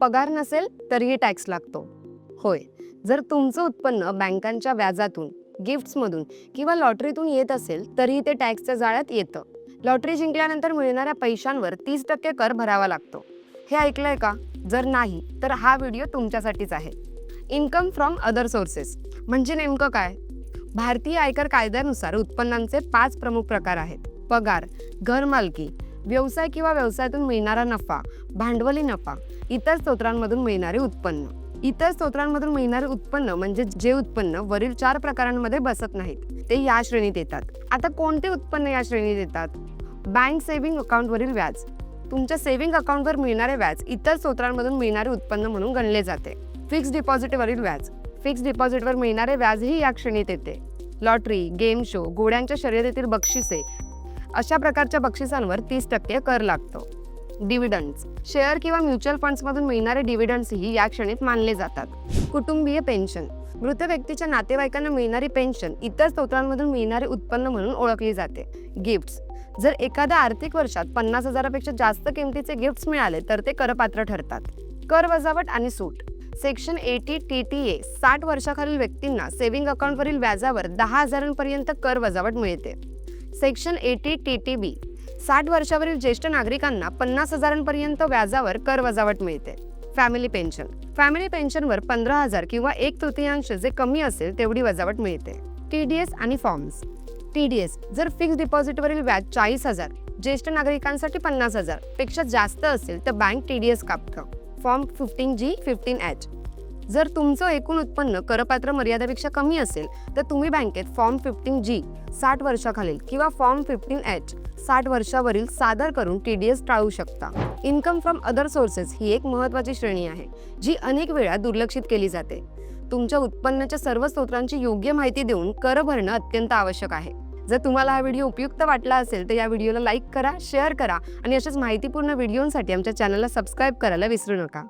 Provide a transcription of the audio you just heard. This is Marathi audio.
पगार नसेल तरीही टॅक्स लागतो. होय. जर तुमचं उत्पन्न बँकांच्या व्याजातून गिफ्ट्समधून किंवा लॉटरीतून येत असेल तरीही ते टॅक्सच्या जाळ्यात येतं. लॉटरी जिंकल्यानंतर मिळणाऱ्या पैशांवर तीस टक्के कर भरावा लागतो. हे ऐकलंय का? जर नाही तर हा व्हिडिओ तुमच्यासाठीच आहे. इन्कम फ्रॉम अदर सोर्सेस म्हणजे नेमकं काय? भारतीय आयकर कायद्यानुसार उत्पन्नांचे पाच प्रमुख प्रकार आहेत. पगार घरमालकी व्यवसाय किंवा व्यवसायातून मिळणारा नफा भांडवली नफा इतर स्त्रोतांमधून मिळणारे उत्पन्न. इतर स्त्रोतांमधून मिळणारे उत्पन्न म्हणजे जे उत्पन्न वरील चार प्रकारांमध्ये बसत नाहीत ते या श्रेणीत येतात. आता कोणते उत्पन्न या श्रेणीत येतात? बँक सेव्हिंग अकाउंटवरील व्याज. तुमच्या सेव्हिंग अकाउंटवर मिळणारे व्याज इतर स्त्रोतांमधून मिळणारे उत्पन्न म्हणून गणले जाते. फिक्स डिपॉझिटवरील व्याज. फिक्स डिपॉझिटवर मिळणारे व्याजही या श्रेणीत येते. लॉटरी गेम शो घोड्यांच्या शर्यतीतील बक्षिसे अशा प्रकारच्या बक्षिसांवर तीस टक्के कर लागतो. डिव्हिडंड्स शेअर किंवा म्युच्युअल फंड्समधून मिळणारे डिव्हिडंड्सही या श्रेणीत मानले जातात. कुटुंबीय पेन्शन मृत व्यक्तीच्या नातेवाईकांना मिळणारी पेन्शन इतर स्त्रोतांमधून मिळणारे उत्पन्न म्हणून ओळखली जाते. गिफ्ट्स जर एखाद्या आर्थिक वर्षात पन्नास हजारापेक्षा जास्त किमतीचे गिफ्ट्स मिळाले तर ते करपात्र ठरतात. कर वजावट आणि सूट. Section eighty T T A साठ वर्षाखालील व्यक्तींना सेव्हिंग अकाउंटवरील व्याजावर दहा हजारांपर्यंत कर वजावट मिळते. Section eighty T T B साठ वर्षावरील ज्येष्ठ नागरिकांना पन्नास हजारांपर्यंत व्याजावर कर वजावट मिळते. Family pension. फॅमिली पेन्शनवर पंधरा हजार किंवा एक तृतीयांश जे कमी असेल तेवढी वजावट मिळते. टी डी एस आणि फॉर्म्स. टी डी एस जर फिक्स डिपॉझिटवरील व्याज चाळीस हजार ज्येष्ठ नागरिकांसाठी पन्नास हजारपेक्षा जास्त असेल तर bank T D S कापतं. Form fifteen G fifteen H जर तुमचं एकूण उत्पन्न करपात्र मर्यादेपेक्षा कमी असेल तर तुम्ही बँकेत फॉर्म फिफ्टीन जी साठ वर्षाखालील किंवा फॉर्म फिफ्टीन एच साठ वर्षावरील सादर करून टी डी एस टाळू शकता. इन्कम फ्रॉम अदर सोर्सेस ही एक महत्त्वाची श्रेणी आहे जी अनेक वेळा दुर्लक्षित केली जाते. तुमच्या उत्पन्नाच्या सर्व स्त्रोतांची योग्य माहिती देऊन कर भरणं अत्यंत आवश्यक आहे. जर तुम्हाला हा व्हिडिओ उपयुक्त वाटला असेल तर या व्हिडिओला लाईक करा शेअर करा आणि अशाच माहितीपूर्ण व्हिडिओंसाठी आमच्या चॅनलला सबस्क्राईब करायला विसरू नका.